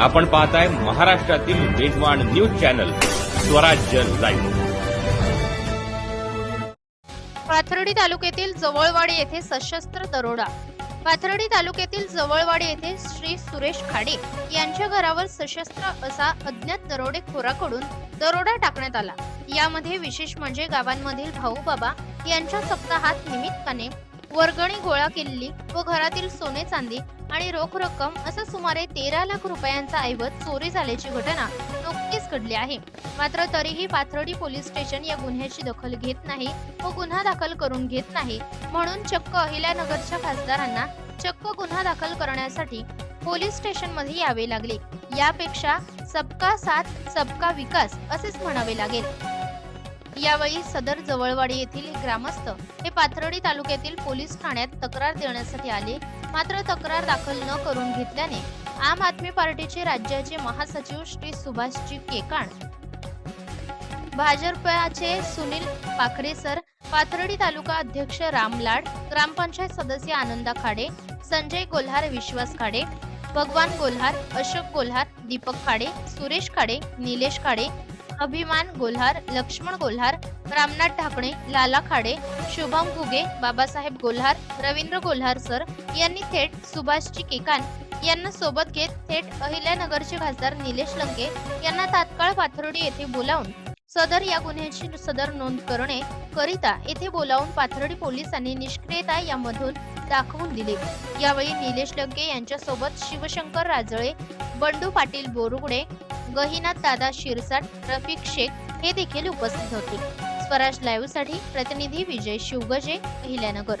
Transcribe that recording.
आपण पाहताय महाराष्ट्रातील वेगवान news channel Swarajya live. Pathardi तालुक्यातील जवळवाडी येथे सशस्त्र दरोडा. पाथर्डी तालुक्यातील जवळवाडी येथे श्री सुरेश खाडे यांच्या घरावर सशस्त्र असा अज्ञात दरोडेखोराकडून दरोडा टाकण्यात आला. यामध्ये विशेष म्हणजे गावांमधील भाऊ बाबा यांच्या सप्ताहात निमित्ताने वर्गणी गोळा केलेली व घरातील सोने चांदी आणि रोख रक्कम असा सुमारे तेरा लाख रुपयांचा ऐवज चोरी झाल्याची घटना नुकतीच घडली आहे. मात्र तरीही पाथर्डी पोलीस स्टेशन या गुन्ह्याची दखल घेत नाही व गुन्हा दाखल करून घेत नाही. म्हणून चक्क अहिल्यानगरच्या खासदारांना चक्क गुन्हा दाखल करण्यासाठी पोलीस स्टेशनमध्ये यावे लागले. यापेक्षा सबका साथ सबका विकास असेच म्हणावे लागेल. यावेळी सदर जवळवाडी येथील ग्रामस्थ हे पाथर्डी तालुक्यातील पोलीस ठाण्यात तक्रार देण्यासाठी आले. मात्र तक्रार दाखल न करून घेतल्याने आम आदमी पार्टीचे राज्याचे महासचिव श्री सुभाषजी केकाण भाजपचे सुनील पाखरे सर पाथर्डी तालुका अध्यक्ष राम लाड ग्रामपंचायत सदस्य आनंदा खाडे संजय गोल्हार विश्वास खाडे भगवान गोल्हार अशोक गोल्हार दीपक खाडे सुरेश खाडे निलेश खाडे अभिमान गोल्हार लक्ष्मण गोल्हार रामनाथ ढाकणे लाला खाडे शुभम घुगे बाबासाहेब गोल्हार रवींद्र गोल्हार सर यांनी थेट सुभाषजी केकान यांना सोबत घेत थेट अहिल्यानगरचे खासदार निलेश लंके यांना तात्काळ पाथर्डी येथे बोलावून सदर या गुन्ह्याची सदर नोंद करणे करिता येथे बोलावून पाथर्डी पोलिसांनी निष्क्रियता यामधून दाखवून दिले. यावेळी निलेश लंके यांच्यासोबत शिवशंकर राजळे बंडू पाटील बोरुगडे गहिनाथ दादा शिरसाट रफिक शेख हे देखील उपस्थित होते. स्वराज लाईव्हसाठी प्रतिनिधी विजय शिवगजे अहिल्यानगर.